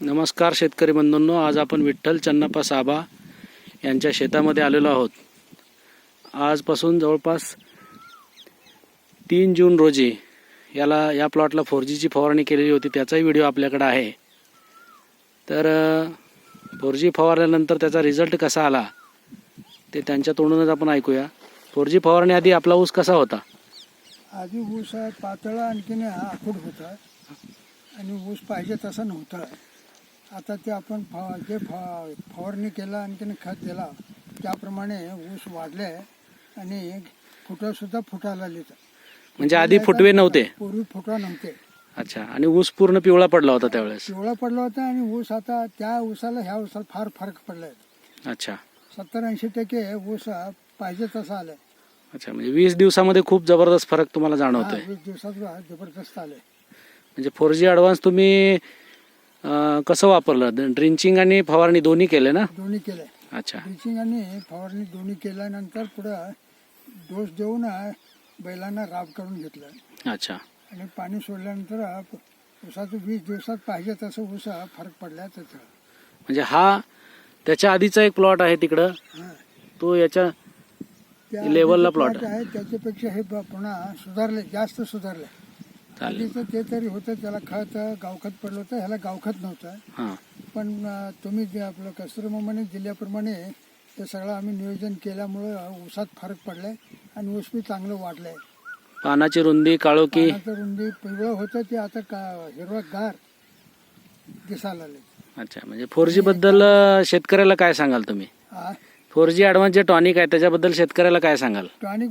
नमस्कार शेतकरी बंधूंनो आज आपण विठ्ठल चन्नप्पा साबा यांच्या शेतामध्ये आलेलो आहोत. आजपासून जवळपास तीन जून रोजी याला या प्लॉटला फोर जीची फवारणी केलेली होती त्याचाही व्हिडिओ आपल्याकडे आहे. तर फोर जी फवारल्यानंतर त्याचा रिझल्ट कसा आला ते त्यांच्या तोंडूनच आपण ऐकूया. फोर जी फवारण्याआधी आपला ऊस कसा होता? आधी ऊस पातळा आणखीन आखूड होता. आणि ऊस पाहिजे तसा नव्हता. आता ते आपण फा जे फा फवारणी केला आणखीन खत दिला त्याप्रमाणे ऊस वाढले आणि फुटंसुद्धा फुटायला लागले म्हणजे आधी फुटवे नव्हते? पूर्वी फुटा नव्हते. अच्छा आणि ऊस पूर्ण पिवळा पडला होता त्यावेळेस? पिवळा पडला होता आणि ऊस आता त्या ऊसाला ह्या ऊसाला फार फरक पडलाय. अच्छा. सत्तर ऐंशी टक्के ऊस पाहिजे तसा आलाय. अच्छा म्हणजे वीस दिवसामध्ये खूप जबरदस्त फरक तुम्हाला जाणवतोय. वीस दिवसात जबरदस्त आलाय. म्हणजे फोर जी ॲडव्हान्स तुम्ही अं, कसं वापरलं? ड्रिंचिंग आणि फवारणी दोन्ही केले ना? दोन्ही केले. अच्छा. ड्रिचिंग आणि फवारणी दोन्ही केल्यानंतर पुढं डोस देऊन बैलांना राब करून घेतलं. अच्छा. आणि पाणी सोडल्यानंतर ऊसाचं वीस दिवसात पाहिजे तसं ऊस फरक पडला त्याचा म्हणजे हा त्याच्या आधीचा एक प्लॉट आहे तिकडं? हा. तो याच्या त्या लेवलला plot plot आहे. त्याच्यापेक्षा हे पुन्हा सुधारले जास्त सुधारले चालेल. आधीचं ते तरी होतं त्याला खत गावखत पडलं होतं ह्याला गावखत नव्हतं. हां. पण अं, तुम्ही जे आपलं कस्तुरमाने दिल्याप्रमाणे ते सगळं आम्ही नियोजन केल्यामुळं ऊसात फरक पडलाय आणि ऊस बी चांगलं वाढलंय. पानाची रुंदी काळोखी. पानाचं रुंदी पिवळं होतं ते आता का हिरवा गार दिसायला लागले अच्छा म्हणजे फोर जी बद्दल अं, शेतकऱ्याला काय सांगाल तुम्ही? फोर जी ॲडव्हान्स जे टॉनिक आहे त्याच्याबद्दल शेतकऱ्याला काय सांगाल? टॉनिक